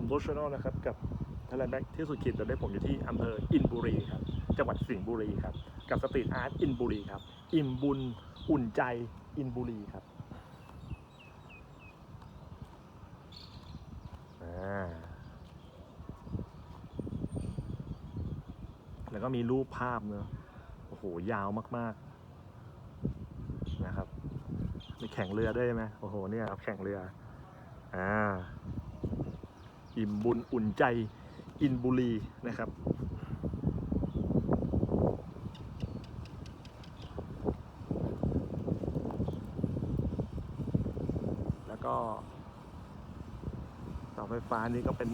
ผมโบชโนนะครับ กับทเลแบ็กที่สุดขีดตอนนี้ผมอยู่ที่อำเภออินบุรีครับ จังหวัดสิงห์บุรีครับ กับสตรีทอาร์ตอินบุรีครับ อิ่มบุญอุ่นใจอินบุรีครับแล้วก็มีรูปภาพเนอะโอ้โห ยาวมาก ๆ นะครับ มีแข่งเรือด้วยไหมโอ้โห เนี่ยแข่งเรือ อ่า อิ่มบุญอุ่นใจอินบุรีนะครับแล้วก็เสาไฟฟ้านี้ก็เป็น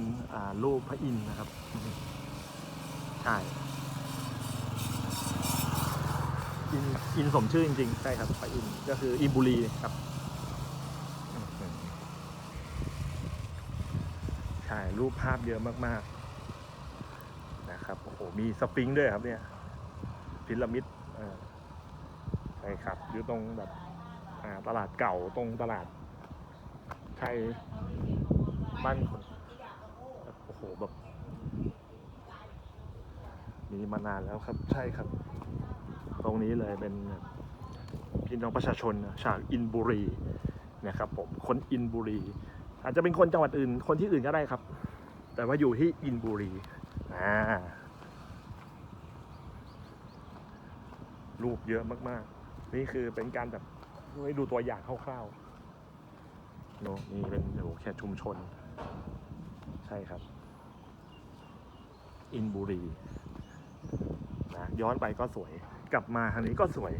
รูปพระอินทร์นะครับ ใช่ อินอินสมชื่อจริงๆ ใช่ครับพระอินทร์ก็คืออินบุรีครับอืม ใช่รูปภาพเยอะมากๆนะครับโอ้โหมีสปริงด้วยครับเนี่ยพีระมิดใช่ครับอยู่ตรงแบบตลาดเก่าตรงตลาดไทยบ้านคนโอ้โหแบบมีมานานแล้วครับใช่ครับ ตรงนี้เลยเป็นพี่น้องประชาชนชาวอินบุรีนะครับผมคนอินบุรี อาจจะเป็นคนจังหวัดอื่น คนที่อื่นก็ได้ครับ แต่ว่าอยู่ที่อินบุรีอ่ารูปเยอะมากๆ นี่คือเป็นการแบบให้ดูตัวอย่างคร่าวๆโนาะนี่เป็นโอ้โหแค่ชุมชน ใช่ครับ อินบุรีนะย้อนไปก็สวย กลับมาทางนี้ก็สวย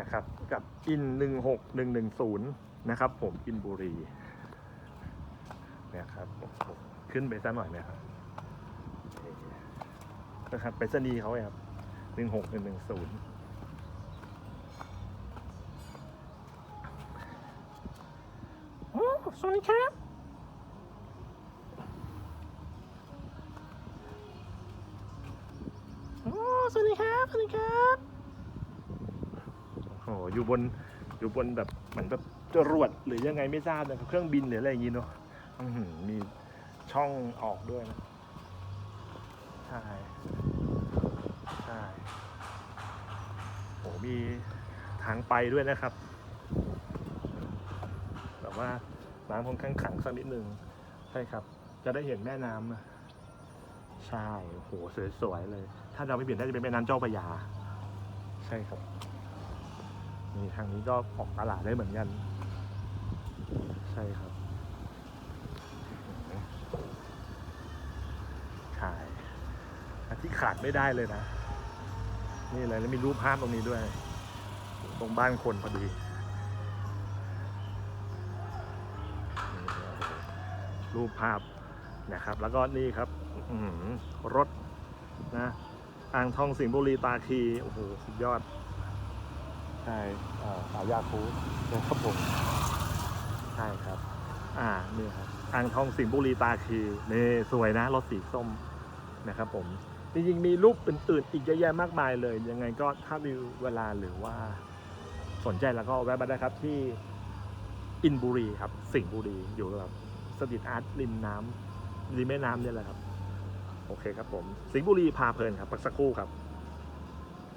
นะครับ กับอินหนึ่งหกหนึ่งหนึ่งศูนย์ นะครับ ผมอินบุรีนะครับโอ้โหขึ้นไปซะหน่อยนะครับนะครับไปสนีย์เขาเลยครับหนึ่งหกหนึ่งหนึ่งศูนย์โอ้สวัสดีครับโอ้สวัสดีครับสวัสดีครับโอ้โหอยู่บน อยู่บนแบบเหมือนแบบจรวดหรือยังไงไม่ทราบนะครับเครื่องบินหรืออะไรอย่างงี้เนาะมีช่องออกด้วยนะใช่ใช่โอ้มีทางไปด้วยนะครับแต่ว่าน้ำค่อนข้างขังสักนิดนึงใช่ครับ จะได้เห็นแม่น้ำนะใช่โอ้โหสวยๆเลย ถ้าเราไม่เปลี่ยนน่าจะเป็นแม่น้ำเจ้าพระยา ใช่ครับ นี่ทางนี้ก็ออกตลาดได้เหมือนกัน ใช่ครับใช่อันที่ขาดไม่ได้เลยนะ นี่เลยแล้วมีรูปภาพตรงนี้ด้วย ตรงบ้านคนพอดีรูปภาพนะครับ แล้วก็นี่ครับรถนะอ่างทองสิงห์บุรีตาคีโอ้โหสุดยอด ใช่อ่าสายยาคูนะครับผมใช่ครับ อ่านี่ครับอ่างทองสิงห์บุรีตาคีนี่สวยนะรถสีส้มนะครับผมจริงๆมีรูปอื่นๆอีกเยอะแยะมากมายเลย ยังไงก็ถ้ามีเวลาหรือว่าสนใจแล้วก็แวะมาได้ครับที่อินบุรีครับ สิงห์บุรีอยู่กับสตรีทอาร์ตริมน้ำริมแม่น้ำเนี่ยแหละครับ โอเคครับผม สิงห์บุรีพาเพลินครับพักสักครู่ครับ